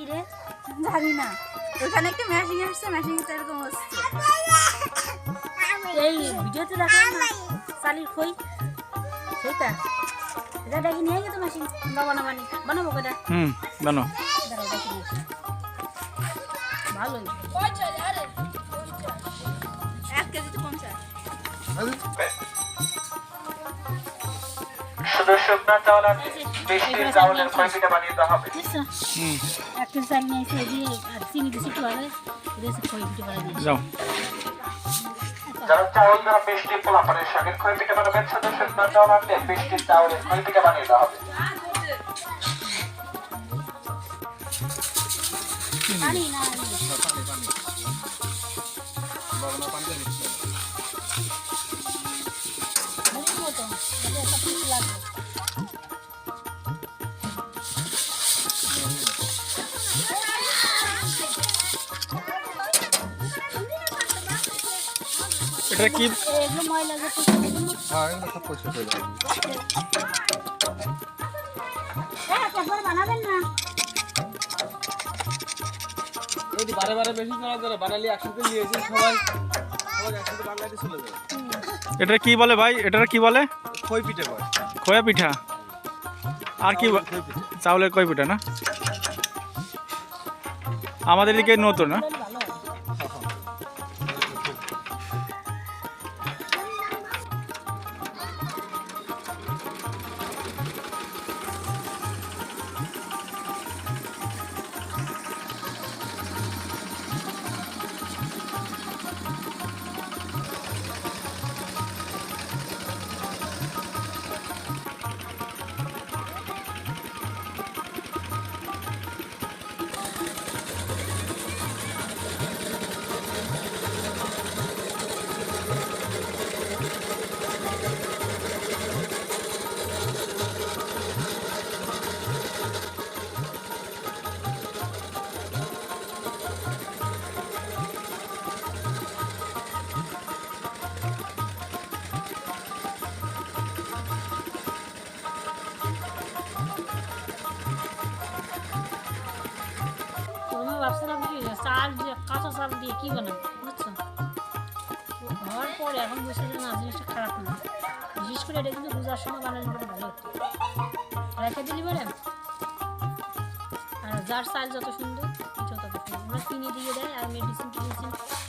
কি রে? জানি না ওখানে একটা মেশিন আসছে মেশিন এরকম হচ্ছে। এই ভিডিওতে দেখা না। চালির খই। সেইটা। এটা দেখি নিয়ে গেছে মেশিন বাবা বানি বানাবো কেটা হুম আসি। ভালোই। এক কেজিতে পঞ্চাশ। শুধু শুকনো চাউল আর বৃষ্টির চাউলের খৈপিটা বানিয়ে দেওয়া হবে। একটা চাল নিয়ে এসে দিয়ে আর চিনি দিয়েছি একটু আগে। দিয়েছে খই বানিয়ে যাও। যারা চাউল দ্বারা বৃষ্টির পোলাপানের শাকের খৈপিটা বানাবেন শুধু শুকনো চাউল আনলে বৃষ্টির চাউলের খৈপিটা বানিয়ে দেওয়া হবে। পানি না বানাবেন না। যদি বারে বারে বেশি করা যাবে বানালি একসাথে নিয়ে এসে সবাই সবাই একসাথে বাংলাদেশে চলে যাবে। এটা কি বলে ভাই? এটা কি বলে? খই পিঠে কয় খোয়া পিঠা? আর কি চাউলের কই পিঠা। না? আমাদের এদিকে নতুন না চাল দিয়ে, কাঁচা চাল দিয়ে পরে এখন বুঝছি যে না জিনিসটা খারাপ না। সময় ভালো হতো। আর যার চাল যত সুন্দর পিঠে সুন্দর। দিয়ে দেয়, আর মেডিসিন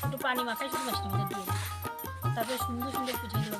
একটু পানি দিয়ে তারপরে সুন্দর সুন্দর পিঠেগুলো